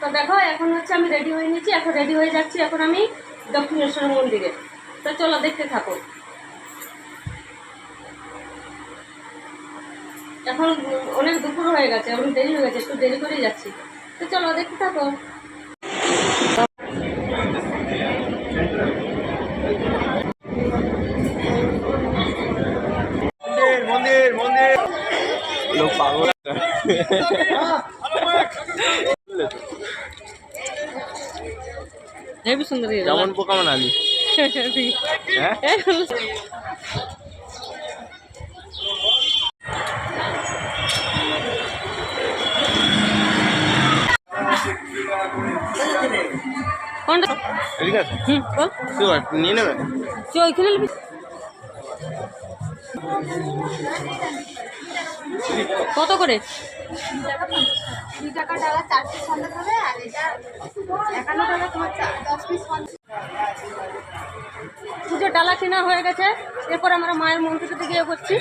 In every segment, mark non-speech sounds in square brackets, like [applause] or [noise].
তো দেখো এখন হচ্ছে আমি রেডি হয়ে নিয়েছি এখন রেডি হয়ে যাচ্ছি এখন আমি দক্ষিণেশ্বর মন্দিরে। তো চলো দেখতে থাকো। এখন অনেক দুপুর হয়ে গেছে অনেক দেরি হয়ে গেছে একটু দেরি করেই যাচ্ছি। তো চলো দেখতে থাকো। মন্দির মন্দির মন্দির। লোক পাগল। [laughs] সুন্দর কেমন আলি হ্যাঁ কোনটা? ঠিক আছে। হুম বল। কি বল, নিয়ে নেবে? চ ওইখানে নিবি? কত করে? চার পিস সন্দেশ হবে আর এটা একান্ন টাকা তোমার দশ পিস পুজোর ডালা কেনা হয়ে গেছে। এরপর আমরা মায়ের মন্দিরতে গিয়ে করছি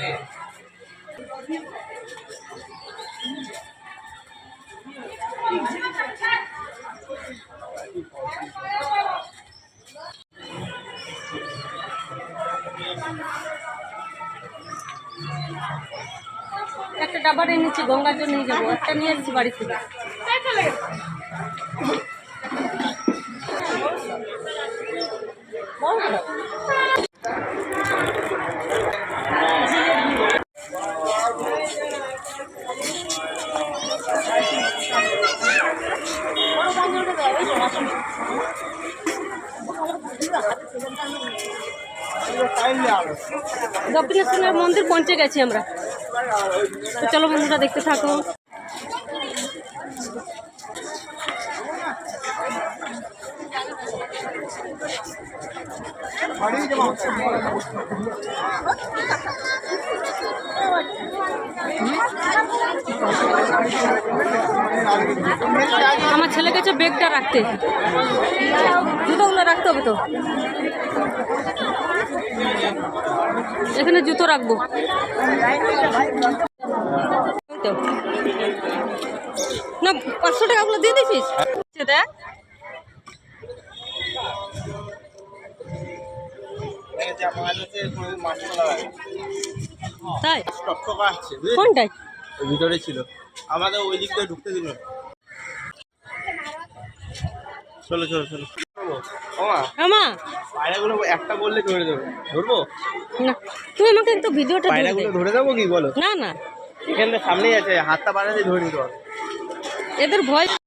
একটা ডাবার এনেছি গঙ্গার জন্য নিয়ে যাব একটা নিয়ে এসেছি বাড়ি থেকে দক্ষিণেশ্বরের মন্দির পৌঁছে গেছি আমরা তো চলো বন্ধুরা দেখতে থাকো। আমার ছেলে গেছে বেগটা রাখতে। জুতোগুলো রাখতে হবে তো। এখানে জুতো রাখব। না, পাঁচশো টাকা টাকাগুলো দিয়ে দিছিস? ভিতরে ছিল আমাদের ওই দিক দিয়ে ঢুকতে দিল। চলো চলো চলো। আমা পায়রাগুলো একটা বললে ধরে দেবো। ধরবো? না তুমি আমাকে একটু ভিডিওটা পায়রাগুলো ধরে দেবো কি বলো? না না। এখান সামনেই আছে হাতটা বাড়াতে ধরে নিতে হবে। এদের ভয় কই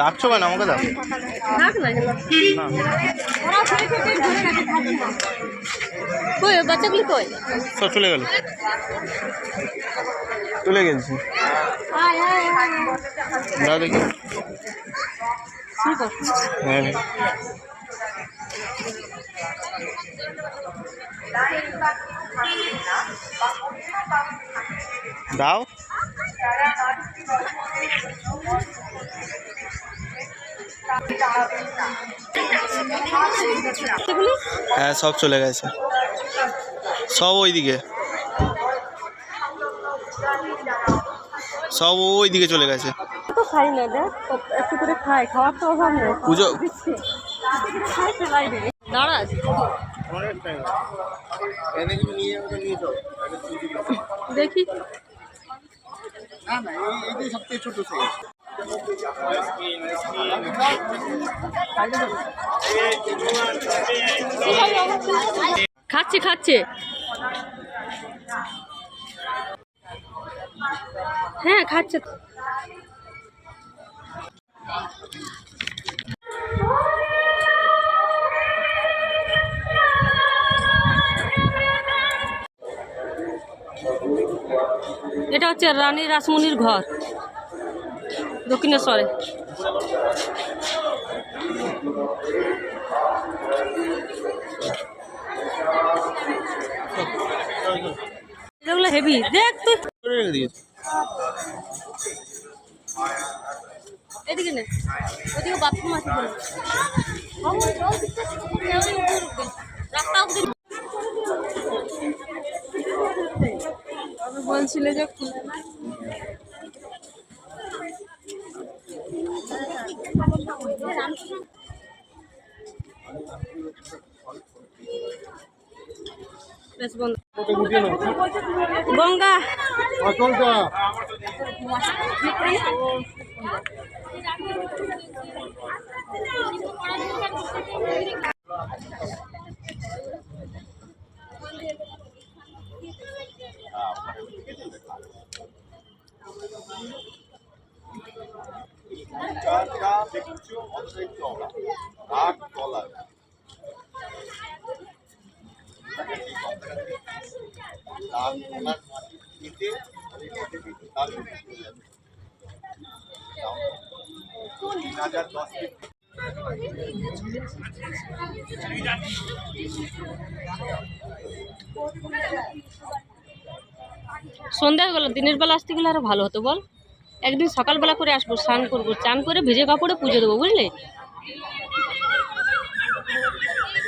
রাখছো কেন আমাকে দাও? কই বাচ্চাগুলি কই? সব চলে গেল। চলে গেছি। দাও দেখি। দাও। হ্যাঁ সব চলে গেছে। সব ওইদিকে। সব ওই দিকে চলে গেছে। তো খাই না একটু করে খাই খাওয়ার তো অভাব নেই। পুজো খাই ফেলাই রে দাঁড়া দেখি। খাচ্ছে খাচ্ছে। হ্যাঁ খাচ্ছে। হচ্ছে রানী রাসমণির ঘর, দক্ষিণেশ্বরে। এগুলো হেভি দেখ তুই। এদিকে নে, ওদিকে বাথরুম আছে রাস্তা বলছিলে যে খুলে গঙ্গা। সন্ধ্যা হয়ে গেল, দিনের বেলা আসতে গেলে আরও ভালো হতো, বল। একদিন সকালবেলা করে আসব, স্নান করব, চান করে ভিজে কাপড়ে পুজো দেবো, বুঝলি?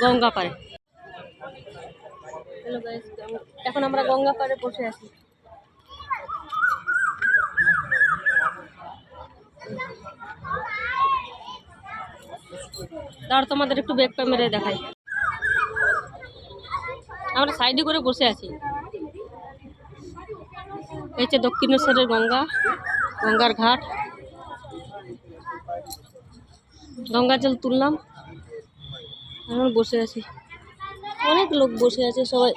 গঙ্গা পাড়ে। এখন আমরা গঙ্গা পাড়ে বসে আছি। তার তোমাদের একটু ব্যাগ ক্যামেরায় দেখাই। আমরা সাইডে করে বসে আছি। এই হচ্ছে দক্ষিণেশ্বরের গঙ্গা, গঙ্গার ঘাট। গঙ্গা জল তুললাম, এখন বসে আছি। অনেক লোক বসে আছে সবাই।